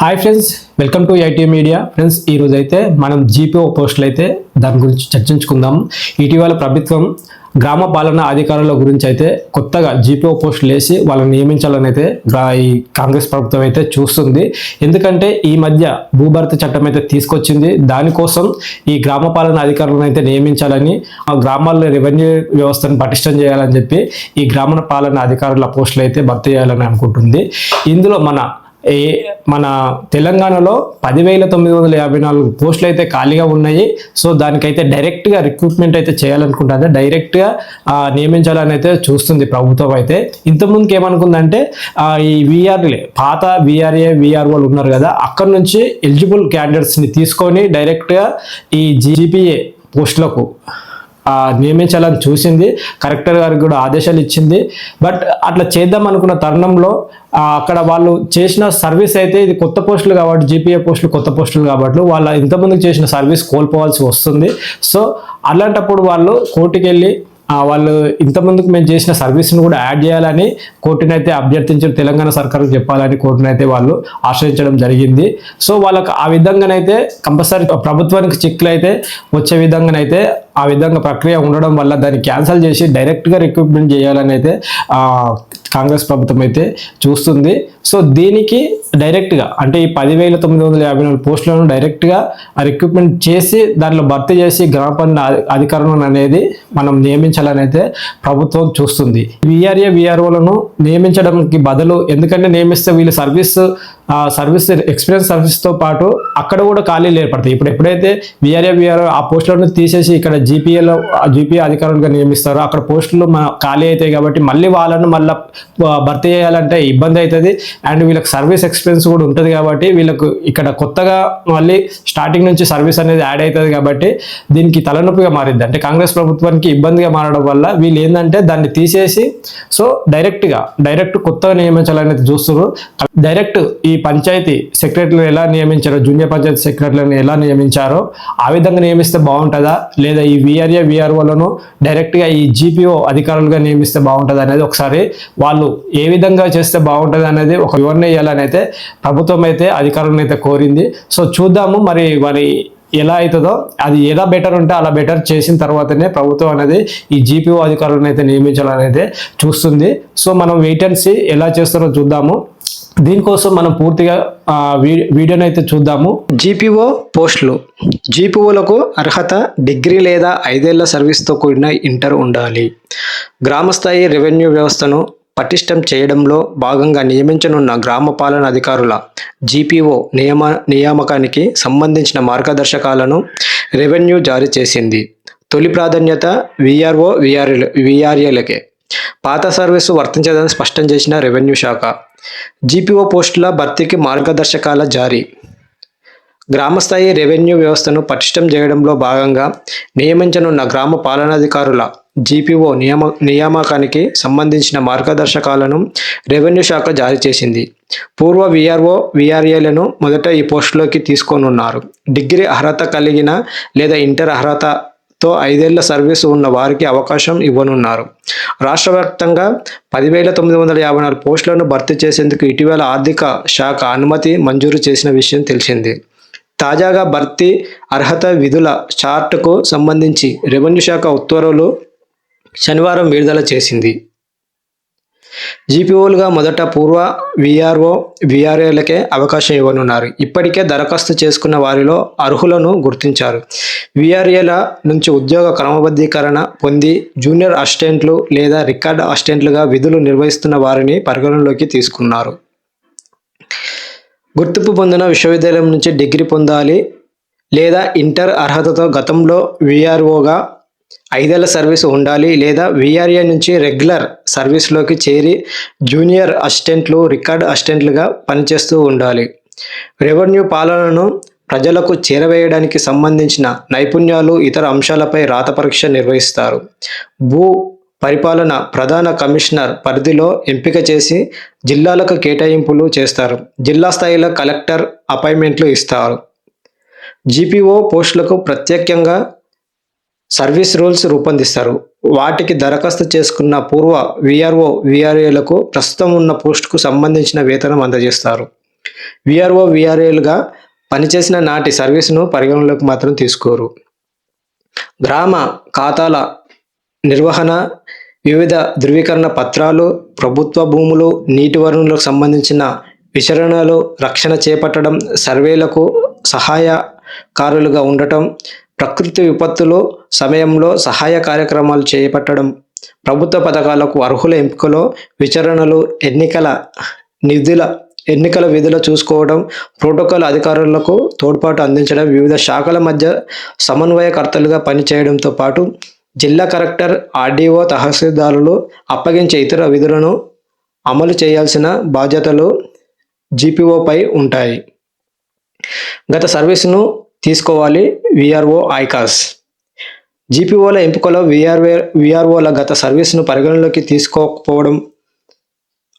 Hi friends welcome to IT media friends ఈరోజు అయితే మనం జీపీఓ పోస్టులు అయితే దాని గురించి చర్చించుకుందాం. ఇటీవల ప్రభుత్వం గ్రామ పాలన అధికారుల గురించి అయితే కొత్తగా జీపీఓ పోస్టులు వేసి వాళ్ళని నియమించాలని అయితే ఈ కాంగ్రెస్ ప్రభుత్వం అయితే చూస్తుంది. ఎందుకంటే ఈ మధ్య భూభర్తీ చట్టం అయితే తీసుకొచ్చింది. దానికోసం ఈ గ్రామ పాలన అధికారులను అయితే నియమించాలని ఆ గ్రామాల్లో రెవెన్యూ వ్యవస్థను పటిష్టం చేయాలని చెప్పి ఈ గ్రామ పాలన అధికారుల పోస్టులు అయితే భర్తీ చేయాలని అనుకుంటుంది. ఇందులో మన మన తెలంగాణలో పదివేల తొమ్మిది వందల యాభై నాలుగు పోస్టులు అయితే ఖాళీగా ఉన్నాయి. సో దానికైతే డైరెక్ట్గా రిక్రూట్మెంట్ అయితే చేయాలనుకుంటుంది. డైరెక్ట్గా నియమించాలని అయితే చూస్తుంది ప్రభుత్వం అయితే. ఇంతకుముందుకు ఏమనుకుందంటే ఈ విఆర్ఏ పాత విఆర్ఏ విఆర్ఓలు ఉన్నారు కదా అక్కడ నుంచి ఎలిజిబుల్ క్యాండిడేట్స్ని తీసుకొని డైరెక్ట్గా ఈ జీపీఏ పోస్టులకు నియమించాలని చూసింది. కలెక్టర్ గారికి కూడా ఆదేశాలు ఇచ్చింది. బట్ అట్లా చేద్దాం అనుకున్న తరుణంలో అక్కడ వాళ్ళు చేసిన సర్వీస్ అయితే ఇది కొత్త పోస్టులు కాబట్టి జీపీఏ పోస్టులు కొత్త పోస్టులు కాబట్టి వాళ్ళ ఇంతకుముందు చేసిన సర్వీస్ కోల్పోవాల్సి వస్తుంది. సో అలాంటప్పుడు వాళ్ళు కోర్టుకి వెళ్ళి వాళ్ళు ఇంతకుముందుకు మేము చేసిన సర్వీస్ని కూడా యాడ్ చేయాలని కోర్టునైతే అయితే అభ్యర్థించిన తెలంగాణ సర్కార్కి చెప్పాలని కోర్టునైతే అయితే వాళ్ళు ఆశ్రయించడం జరిగింది. సో వాళ్ళకు ఆ విధంగానైతే కంపల్సరీ ప్రభుత్వానికి చిక్కులు అయితే వచ్చే విధంగానైతే ఆ విధంగా ప్రక్రియ ఉండడం వల్ల దాన్ని క్యాన్సిల్ చేసి డైరెక్ట్గా రిక్రూట్మెంట్ చేయాలని అయితే కాంగ్రెస్ ప్రభుత్వం అయితే చూస్తుంది. సో దీనికి డైరెక్ట్గా అంటే ఈ పదివేల తొమ్మిది వందల యాభై నాలుగు పోస్టులను డైరెక్ట్గా రిక్రూట్మెంట్ చేసి దాంట్లో భర్తీ చేసి గ్రామ పన్ను అధికారులను అనేది మనం నియమించాలని అయితే ప్రభుత్వం చూస్తుంది. విఆర్ఏ విఆర్ఓలను నియమించడానికి బదులు ఎందుకంటే నియమిస్తే వీళ్ళు సర్వీస్ సర్వీస్ ఎక్స్పీరియన్స్ సర్వీస్తో పాటు అక్కడ కూడా ఖాళీలు ఏర్పడతాయి. ఇప్పుడు ఎప్పుడైతే విఆర్ఏ విఆర్ఓ ఆ పోస్టులను తీసేసి ఇక్కడ జీపీఏలో జీపీఏ అధికారులుగా నియమిస్తారు అక్కడ పోస్టులు మన ఖాళీ అవుతాయి కాబట్టి మళ్ళీ వాళ్ళను మళ్ళీ భర్తీ చేయాలంటే ఇబ్బంది అవుతుంది అండ్ వీళ్ళకి సర్వీస్ ఎక్స్పీరియన్స్ కూడా ఉంటుంది కాబట్టి వీళ్ళకు ఇక్కడ కొత్తగా మళ్ళీ స్టార్టింగ్ నుంచి సర్వీస్ అనేది యాడ్ అవుతుంది కాబట్టి దీనికి తలనొప్పిగా మారింది అంటే కాంగ్రెస్ ప్రభుత్వానికి ఇబ్బందిగా మారడం వల్ల వీళ్ళు ఏంటంటే దాన్ని తీసేసి సో డైరెక్ట్గా డైరెక్ట్ కొత్తగా నియమించాలని చూస్తున్నారు డైరెక్ట్ ఈ పంచాయతీ సెక్రటరీలు ఎలా నియమించారో జూనియర్ పంచాయతీ సెక్రటరీలను ఎలా నియమించారో ఆ విధంగా నియమిస్తే బాగుంటుందా లేదా ఈ విఆర్ఏ విఆర్ఓలను డైరెక్ట్గా ఈ జీపీఓ అధికారులుగా నియమిస్తే బాగుంటుంది అనేది ఒకసారి వాళ్ళు ఏ విధంగా చేస్తే బాగుంటుంది అనేది ఒక వివరణ ఇవ్వాలని అయితే ప్రభుత్వం అయితే అధికారులను అయితే కోరింది. సో చూద్దాము మరి మరి ఎలా అవుతుందో అది ఎలా బెటర్ ఉంటే అలా బెటర్ చేసిన తర్వాతనే ప్రభుత్వం అనేది ఈ జీపీఓ అధికారులను అయితే నియమించాలని అయితే చూస్తుంది. సో మనం వెయిట్ అండ్ సీ ఎలా చేస్తారో చూద్దాము. దీనికోసం మనం పూర్తిగా వీడియోని అయితే చూద్దాము. జీపీఓ పోస్టులు. జీపీఓలకు అర్హత డిగ్రీ లేదా ఐదేళ్ళ సర్వీస్తో కూడిన ఇంటర్ ఉండాలి. గ్రామస్థాయి రెవెన్యూ వ్యవస్థను పటిష్టం చేయడంలో భాగంగా నియమించనున్న గ్రామ పాలన అధికారుల జీపీఓ నియమ నియామకానికి సంబంధించిన మార్గదర్శకాలను రెవెన్యూ జారీ చేసింది. తొలి ప్రాధాన్యత విఆర్ఓ విఆర్ఎల్ విఆర్ఏలకే పాత సర్వీసు వర్తించదని స్పష్టం చేసిన రెవెన్యూ శాఖ. జీపీఓ పోస్టుల భర్తీకి మార్గదర్శకాల జారీ. గ్రామస్థాయి రెవెన్యూ వ్యవస్థను పటిష్టం చేయడంలో భాగంగా నియమించనున్న గ్రామ పాలనాధికారుల జీపీఓ నియమ నియామకానికి సంబంధించిన మార్గదర్శకాలను రెవెన్యూ శాఖ జారీ చేసింది. పూర్వ విఆర్ఓ విఆర్ఏలను మొదట ఈ పోస్టులోకి తీసుకోనున్నారు. డిగ్రీ అర్హత కలిగిన లేదా ఇంటర్ అర్హత తో ఐదేళ్ళ సర్వీసు ఉన్న వారికి అవకాశం ఇవ్వనున్నారు. రాష్ట్ర వ్యాప్తంగా పదివేల తొమ్మిది వందల యాభై నాలుగు పోస్టులను భర్తీ చేసేందుకు ఇటీవల ఆర్థిక శాఖ అనుమతి మంజూరు చేసిన విషయం తెలిసింది. తాజాగా భర్తీ అర్హత విధుల చార్టుకు సంబంధించి రెవెన్యూ శాఖ ఉత్తర్వులు శనివారం విడుదల చేసింది. జీపీఓలుగా మొదట పూర్వ విఆర్ఓ విఆర్ఏలకే అవకాశం ఇవ్వనున్నారు. ఇప్పటికే దరఖాస్తు చేసుకున్న వారిలో అర్హులను గుర్తించారు. విఆర్ఏల నుంచి ఉద్యోగ క్రమబద్ధీకరణ పొంది జూనియర్ అసిస్టెంట్లు లేదా రికార్డ్ అసిస్టెంట్లుగా విధులు నిర్వహిస్తున్న వారిని పరిగణనలోకి తీసుకున్నారు. గుర్తింపు పొందిన విశ్వవిద్యాలయం నుంచి డిగ్రీ పొందాలి లేదా ఇంటర్ అర్హతతో గతంలో విఆర్ఓగా ఐదేళ్ళ సర్వీస్ ఉండాలి లేదా విఆర్ఏ నుంచి రెగ్యులర్ సర్వీస్లోకి చేరి జూనియర్ అసిస్టెంట్లు రికార్డ్ అసిస్టెంట్లుగా పనిచేస్తూ ఉండాలి. రెవెన్యూ పాలనను ప్రజలకు చేరవేయడానికి సంబంధించిన నైపుణ్యాలు ఇతర అంశాలపై రాత పరీక్ష నిర్వహిస్తారు. భూ పరిపాలన ప్రధాన కమిషనర్ పరిధిలో ఎంపిక చేసి జిల్లాలకు కేటాయింపులు చేస్తారు. జిల్లా స్థాయిలో కలెక్టర్ అపాయింట్మెంట్లు ఇస్తారు. జీపీఓ పోస్టులకు ప్రత్యేకంగా సర్వీస్ రూల్స్ రూపొందిస్తారు. వాటికి దరఖాస్తు చేసుకున్న పూర్వ విఆర్ఓ విఆర్ఏలకు ప్రస్తుతం ఉన్న పోస్టుకు సంబంధించిన వేతనం అందజేస్తారు. విఆర్ఓ విఆర్ఏలుగా పనిచేసిన నాటి సర్వీసును పరిగణలోకి మాత్రం తీసుకోరు. గ్రామ ఖాతాల నిర్వహణ వివిధ ధృవీకరణ పత్రాలు ప్రభుత్వ భూములు నీటి వనరులకు సంబంధించిన విచరణలు రక్షణ చేపట్టడం సర్వేలకు సహాయకారులుగా ఉండటం ప్రకృతి విపత్తులు సమయంలో సహాయ కార్యక్రమాలు చేపట్టడం ప్రభుత్వ పథకాలకు అర్హుల ఎంపికలో విచారణలు ఎన్నికల నిధుల ఎన్నికల విధులు చూసుకోవడం ప్రోటోకాల్ అధికారులకు తోడ్పాటు అందించడం వివిధ శాఖల మధ్య సమన్వయకర్తలుగా పనిచేయడంతో పాటు జిల్లా కలెక్టర్ ఆర్డీఓ తహసీల్దారులు అప్పగించే ఇతర విధులను అమలు చేయాల్సిన బాధ్యతలు జీపీఓపై ఉంటాయి. గత సర్వీసును తీసుకోవాలి విఆర్ఓ ఐకాస్ జీపీఓల ఎంపికలో విఆర్ఓ విఆర్ఓల గత సర్వీస్ను పరిగణలోకి తీసుకోకపోవడం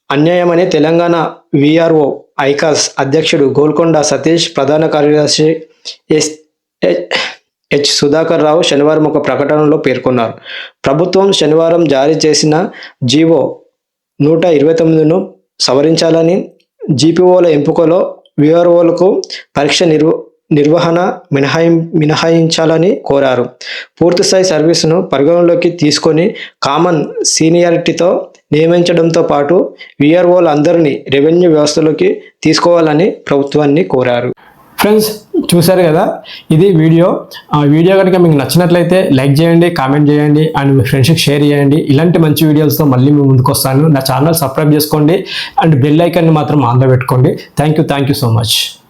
అన్యాయమని తెలంగాణ విఆర్ఓ ఐకాస్ అధ్యక్షుడు గోల్కొండ సతీష్ ప్రధాన కార్యదర్శి ఎస్ హెచ్ సుధాకర్ రావు శనివారం ఒక ప్రకటనలో పేర్కొన్నారు. ప్రభుత్వం శనివారం జారీ చేసిన జీవో నూట ఇరవై తొమ్మిదిను సవరించాలని జీపీఓల ఎంపికలో విఆర్ఓలకు పరీక్ష నిర్వ నిర్వహణ మినహాయి మినహాయించాలని కోరారు. పూర్తిస్థాయి సర్వీసును పరిగణలోకి తీసుకొని కామన్ సీనియారిటీతో నియమించడంతో పాటు విఆర్ఓలు అందరినీ రెవెన్యూ వ్యవస్థలోకి తీసుకోవాలని ప్రభుత్వాన్ని కోరారు. ఫ్రెండ్స్ చూశారు కదా? ఇది వీడియో. ఆ వీడియో కనుక మీకు నచ్చినట్లయితే లైక్ చేయండి కామెంట్ చేయండి అండ్ మీ ఫ్రెండ్స్కి షేర్ చేయండి. ఇలాంటి మంచి వీడియోస్తో మళ్ళీ మీ ముందుకు వస్తాను. నా ఛానల్ సబ్స్క్రైబ్ చేసుకోండి అండ్ బెల్ ఐకాన్ని మాత్రం ఆన్లో పెట్టుకోండి. Thank you thank you so much.